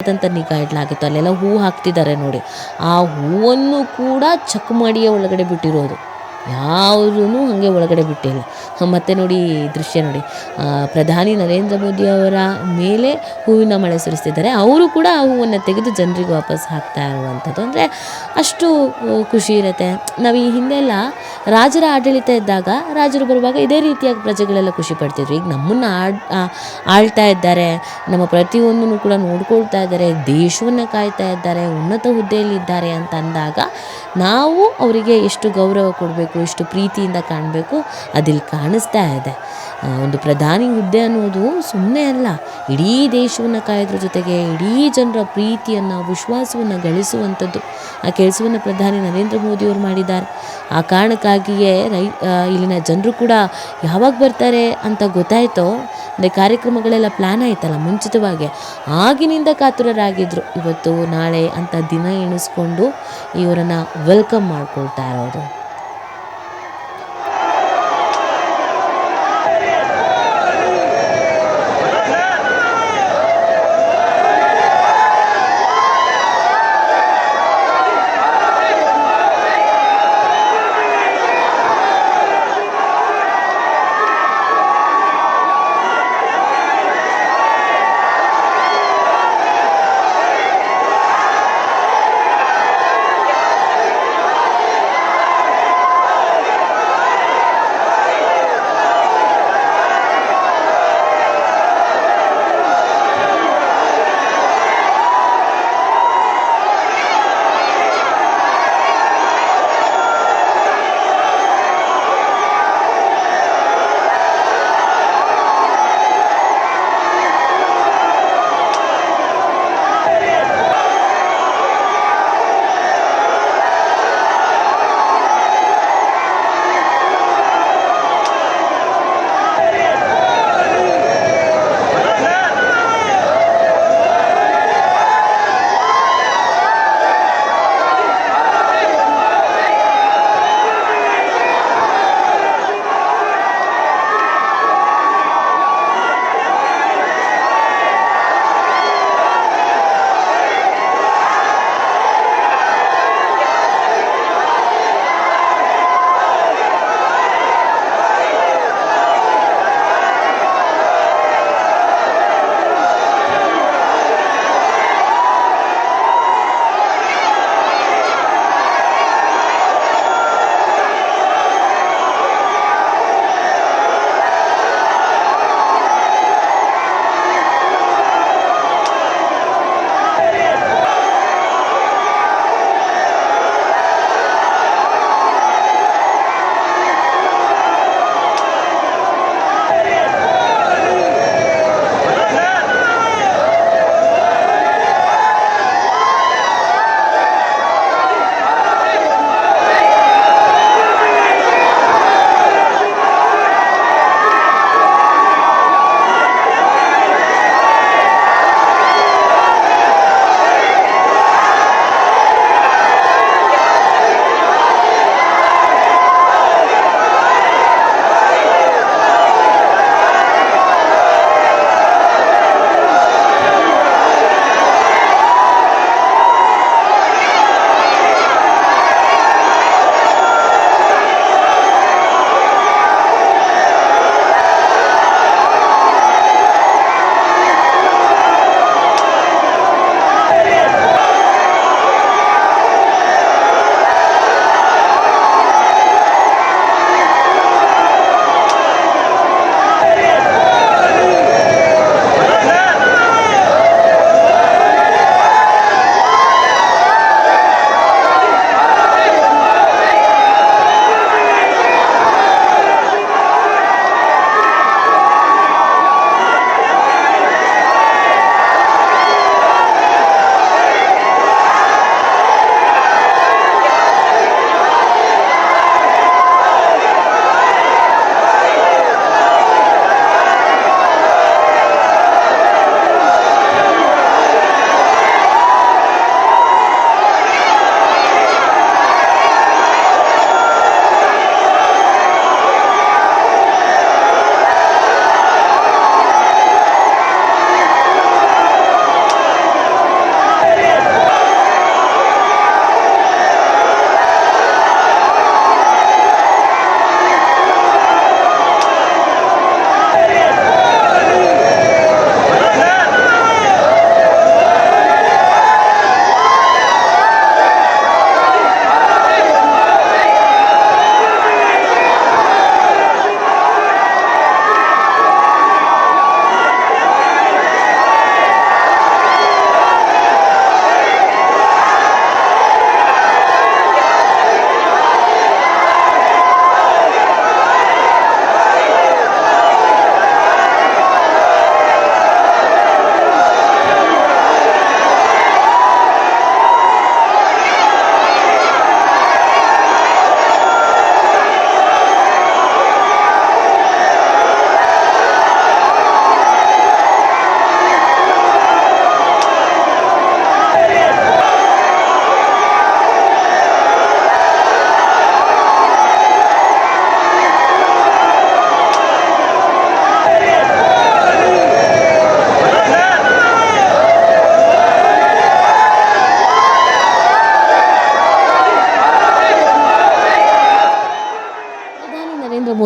ಅಂತ ನಿಗಾ ಇಡಲಾಗಿತ್ತು. ಅಲ್ಲೆಲ್ಲ ಹೂ ಹಾಕ್ತಿದ್ದಾರೆ ನೋಡಿ. ಆ ಹೂವನ್ನು ಕೂಡ ಚಕಮಡಿಯ ಒಳಗಡೆ ಬಿಟ್ಟಿರೋದು. ಯಾವುದೂ ಹಾಗೆ ಒಳಗಡೆ ಬಿಟ್ಟಿಲ್ಲ. ಮತ್ತು ನೋಡಿ ದೃಶ್ಯ ನೋಡಿ. ಪ್ರಧಾನಿ ನರೇಂದ್ರ ಮೋದಿ ಅವರ ಮೇಲೆ ಹೂವಿನ ಮಳೆ ಸುರಿಸ್ತಿದ್ದಾರೆ. ಅವರು ಕೂಡ ಆ ಹೂವನ್ನು ತೆಗೆದು ಜನರಿಗೆ ವಾಪಸ್ ಹಾಕ್ತಾ ಇರುವಂಥದ್ದು. ಅಂದರೆ ಅಷ್ಟು ಖುಷಿ ಇರುತ್ತೆ. ನಾವು ಈ ಹಿಂದೆಲ್ಲ ರಾಜರ ಆಡಳಿತ ಇದ್ದಾಗ ರಾಜರು ಬರುವಾಗ ಇದೇ ರೀತಿಯಾಗಿ ಪ್ರಜೆಗಳೆಲ್ಲ ಖುಷಿ ಪಡ್ತಿದ್ರು. ಈಗ ನಮ್ಮನ್ನು ಆಡ್ ಆಳ್ತಾ ಇದ್ದಾರೆ. ನಮ್ಮ ಪ್ರತಿಯೊಂದನ್ನು ಕೂಡ ನೋಡ್ಕೊಳ್ತಾ ಇದ್ದಾರೆ. ದೇಶವನ್ನು ಕಾಯ್ತಾ ಇದ್ದಾರೆ. ಉನ್ನತ ಹುದ್ದೆಯಲ್ಲಿ ಇದ್ದಾರೆ ಅಂತ ಅಂದಾಗ ನಾವು ಅವರಿಗೆ ಎಷ್ಟು ಗೌರವ ಕೊಡಬೇಕು ಎಷ್ಟು ಪ್ರೀತಿಯಿಂದ ಕಾಣಬೇಕು, ಅದಿಲ್ಲಿ ಕಾಣಿಸ್ತಾ ಇದೆ. ಒಂದು ಪ್ರಧಾನಿ ಹುದ್ದೆ ಅನ್ನೋದು ಸುಮ್ಮನೆ ಅಲ್ಲ, ಇಡೀ ದೇಶವನ್ನು ಕಾಯೋದ್ರ ಜೊತೆಗೆ ಇಡೀ ಜನರ ಪ್ರೀತಿಯನ್ನು, ವಿಶ್ವಾಸವನ್ನು ಗಳಿಸುವಂಥದ್ದು ಆ ಕೆಲಸವನ್ನು ಪ್ರಧಾನಿ ನರೇಂದ್ರ ಮೋದಿಯವರು ಮಾಡಿದ್ದಾರೆ. ಆ ಕಾರಣಕ್ಕಾಗಿಯೇ ರೈ ಇಲ್ಲಿನ ಜನರು ಕೂಡ ಯಾವಾಗ ಬರ್ತಾರೆ ಅಂತ ಗೊತ್ತಾಯ್ತೋ, ಅಂದರೆ ಕಾರ್ಯಕ್ರಮಗಳೆಲ್ಲ ಪ್ಲ್ಯಾನ್ ಆಯ್ತಲ್ಲ ಮುಂಚಿತವಾಗಿ. ಆಗಿನಿಂದ ಕಾತುರರಾಗಿದ್ದರು ಇವತ್ತು ನಾಳೆ ಅಂತ ದಿನ ಎಣಿಸ್ಕೊಂಡು ಇವರನ್ನು ವೆಲ್ಕಮ್ ಮಾಡ್ಕೊಳ್ತಾ ಇರೋದು.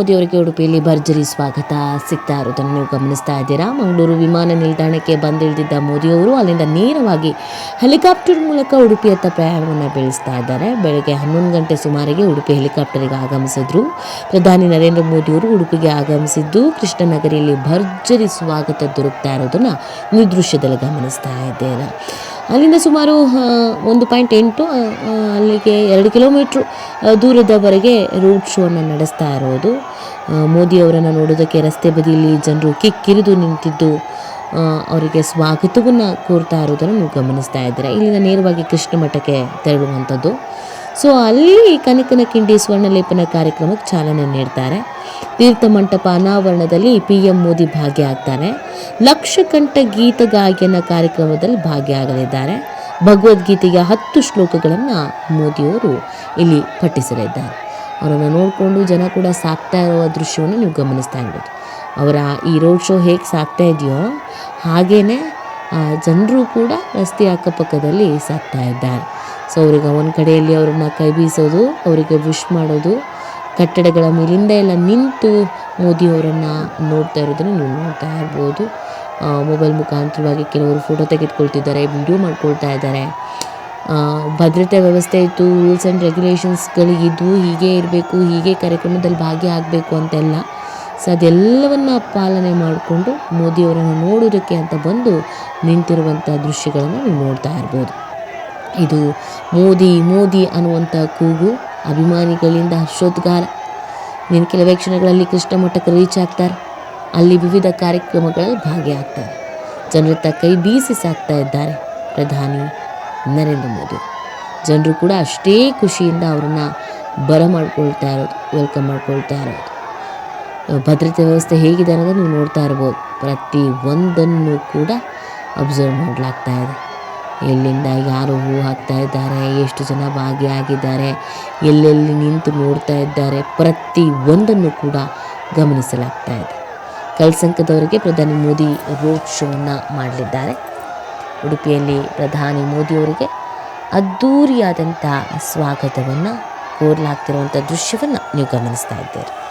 ಮೋದಿ ಅವರಿಗೆ ಉಡುಪಿಯಲ್ಲಿ ಭರ್ಜರಿ ಸ್ವಾಗತ. ಸಿಗ್ತಾ ಇರೋದನ್ನು ನೀವು ಗಮನಿಸ್ತಾ ಇದ್ದೀರಾ? ಮಂಗಳೂರು ವಿಮಾನ ನಿಲ್ದಾಣಕ್ಕೆ ಬಂದಿಳಿದಿದ್ದ ಮೋದಿಯವರು ಅಲ್ಲಿಂದ ನೇರವಾಗಿ ಹೆಲಿಕಾಪ್ಟರ್ ಮೂಲಕ ಉಡುಪಿಯತ್ತ ಪ್ರಯಾಣವನ್ನು ಬೆಳೆಸ್ತಾ ಇದ್ದಾರೆ. ಬೆಳಗ್ಗೆ ಹನ್ನೊಂದು ಗಂಟೆ ಸುಮಾರಿಗೆ ಉಡುಪಿ ಹೆಲಿಕಾಪ್ಟರ್ಗೆ ಆಗಮಿಸಿದ್ರು. ಪ್ರಧಾನಿ ನರೇಂದ್ರ ಮೋದಿಯವರು ಉಡುಪಿಗೆ ಆಗಮಿಸಿದ್ದು, ಕೃಷ್ಣನಗರಿಯಲ್ಲಿ ಭರ್ಜರಿ ಸ್ವಾಗತ ದೊರಕ್ತಾ ಇರೋದನ್ನು ನೀವು ದೃಶ್ಯದಲ್ಲಿ ಗಮನಿಸ್ತಾ ಇದ್ದೀರಾ? ಅಲ್ಲಿಂದ ಸುಮಾರು ಒಂದು ಪಾಯಿಂಟ್ ಎಂಟು ಅಲ್ಲಿಗೆ ಎರಡು ಕಿಲೋಮೀಟ್ರ್ ದೂರದವರೆಗೆ ರೋಡ್ ಶೋವನ್ನು ನಡೆಸ್ತಾ ಇರೋದು. ಮೋದಿಯವರನ್ನು ನೋಡೋದಕ್ಕೆ ರಸ್ತೆ ಬದಿಯಲ್ಲಿ ಜನರು ಕಿಕ್ಕಿರಿದು ನಿಂತಿದ್ದು ಅವರಿಗೆ ಸ್ವಾಗತವನ್ನು ಕೋರ್ತಾ ಇರೋದನ್ನು ನೀವು ಗಮನಿಸ್ತಾ ಇದ್ದೀರಾ? ಇಲ್ಲಿಂದ ನೇರವಾಗಿ ಕೃಷ್ಣ ಮಠಕ್ಕೆ ತೆರಳುವಂಥದ್ದು. ಸೊ ಅಲ್ಲಿ ಕನಕನ ಕಿಂಡಿ ಸ್ವರ್ಣಲೇಪನ ಕಾರ್ಯಕ್ರಮಕ್ಕೆ ಚಾಲನೆ ನೀಡ್ತಾರೆ. ತೀರ್ಥ ಮಂಟಪ ಅನಾವರಣದಲ್ಲಿ ಪಿ ಎಂ ಮೋದಿ ಭಾಗಿಯಾಗ್ತಾರೆ ಲಕ್ಷಕಂಠ ಗೀತ ಗಾಯನ ಕಾರ್ಯಕ್ರಮದಲ್ಲಿ ಭಾಗಿಯಾಗಲಿದ್ದಾರೆ. ಭಗವದ್ಗೀತೆಯ ಹತ್ತು ಶ್ಲೋಕಗಳನ್ನು ಮೋದಿಯವರು ಇಲ್ಲಿ ಪಠಿಸಲಿದ್ದಾರೆ. ಅವರನ್ನು ನೋಡಿಕೊಂಡು ಜನ ಕೂಡ ಸಾಕ್ತಾ ಇರುವ ದೃಶ್ಯವನ್ನು ನೀವು ಗಮನಿಸ್ತಾ ಇರ್ಬೋದು. ಅವರ ಈ ರೋಡ್ ಶೋ ಹೇಗೆ ಸಾಕ್ತಾ ಇದೆಯೋ ಹಾಗೇ ಜನರು ಕೂಡ ರಸ್ತೆ ಅಕ್ಕಪಕ್ಕದಲ್ಲಿ ಸಾಕ್ತಾ ಇದ್ದಾರೆ. ಸೊ ಅವ್ರಿಗೆ ಒಂದು ಕಡೆಯಲ್ಲಿ ಅವ್ರನ್ನ ಕೈ ಬೀಸೋದು, ಅವರಿಗೆ ವಿಶ್ ಮಾಡೋದು, ಕಟ್ಟಡಗಳ ಮೇಲಿಂದ ಎಲ್ಲ ನಿಂತು ಮೋದಿಯವರನ್ನು ನೋಡ್ತಾ ಇರೋದನ್ನು ನೀವು ನೋಡ್ತಾ ಇರ್ಬೋದು. ಮೊಬೈಲ್ ಮುಖಾಂತರವಾಗಿ ಕೆಲವರು ಫೋಟೋ ತೆಗೆದುಕೊಳ್ತಿದ್ದಾರೆ ವಿಡಿಯೋ ಮಾಡ್ಕೊಳ್ತಾ ಇದ್ದಾರೆ. ಭದ್ರತೆ ವ್ಯವಸ್ಥೆ ಇತ್ತು ರೂಲ್ಸ್ ಆ್ಯಂಡ್ ರೆಗ್ಯುಲೇಷನ್ಸ್ಗಳಿಗಿದ್ದು ಹೀಗೆ ಇರಬೇಕು, ಹೀಗೆ ಕಾರ್ಯಕ್ರಮದಲ್ಲಿ ಭಾಗಿಯಾಗಬೇಕು ಅಂತೆಲ್ಲ. ಸೊ ಅದೆಲ್ಲವನ್ನು ಪಾಲನೆ ಮಾಡಿಕೊಂಡು ಮೋದಿಯವರನ್ನು ನೋಡೋದಕ್ಕೆ ಅಂತ ಬಂದು ನಿಂತಿರುವಂಥ ದೃಶ್ಯಗಳನ್ನು ನೀವು ನೋಡ್ತಾ ಇರ್ಬೋದು. ಇದು ಮೋದಿ ಮೋದಿ ಅನ್ನುವಂಥ ಕೂಗು, ಅಭಿಮಾನಿಗಳಿಂದ ಹರ್ಷೋದ್ಗಾರ. ನಿನ್ನ ಕೆಲವೇ ಕ್ಷಣಗಳಲ್ಲಿ ಕೃಷ್ಣ ಮಠಕ್ಕೆ ರೀಚ್ ಆಗ್ತಾರೆ. ಅಲ್ಲಿ ವಿವಿಧ ಕಾರ್ಯಕ್ರಮಗಳಲ್ಲಿ ಭಾಗಿಯಾಗ್ತಾರೆ. ಜನರತ್ತ ಕೈ ಬೀಸಿ ಸಾಕ್ತಾ ಇದ್ದಾರೆ. ಪ್ರಧಾನಿ ನರೇಂದ್ರ ಮೋದಿ. ಜನರು ಕೂಡ ಅಷ್ಟೇ ಖುಷಿಯಿಂದ ಅವರನ್ನು ಬರಮಾಡ್ಕೊಳ್ತಾ ಇರೋದು ವೆಲ್ಕಮ್ ಮಾಡ್ಕೊಳ್ತಾ ಇರೋದು. ಭದ್ರತೆ ವ್ಯವಸ್ಥೆ ಹೇಗಿದೆ ಅನ್ನೋದನ್ನು ನೀವು ನೋಡ್ತಾ ಇರ್ಬೋದು. ಪ್ರತಿ ಒಂದನ್ನು ಕೂಡ ಅಬ್ಸರ್ವ್ ಮಾಡಲಾಗ್ತಾ ಇದೆ. ಎಲ್ಲಿಂದ ಯಾರು ಹೂ ಹಾಕ್ತಾ ಇದ್ದಾರೆ, ಎಷ್ಟು ಜನ ಭಾಗಿಯಾಗಿದ್ದಾರೆ, ಎಲ್ಲೆಲ್ಲಿ ನಿಂತು ನೋಡ್ತಾ ಇದ್ದಾರೆ ಪ್ರತಿ ಒಂದನ್ನು ಕೂಡ ಗಮನಿಸಲಾಗ್ತಾ ಇದೆ. ಕಲ್ಸಂಕದವರಿಗೆ ಪ್ರಧಾನಿ ಮೋದಿ ರೋಡ್ ಶೋವನ್ನು ಮಾಡಲಿದ್ದಾರೆ. ಉಡುಪಿಯಲ್ಲಿ ಪ್ರಧಾನಿ ಮೋದಿಯವರಿಗೆ ಅದ್ಧೂರಿಯಾದಂಥ ಸ್ವಾಗತವನ್ನು ಕೋರಲಾಗ್ತಿರುವಂಥ ದೃಶ್ಯವನ್ನು ನೀವು ಗಮನಿಸ್ತಾ ಇದ್ದೀರಿ.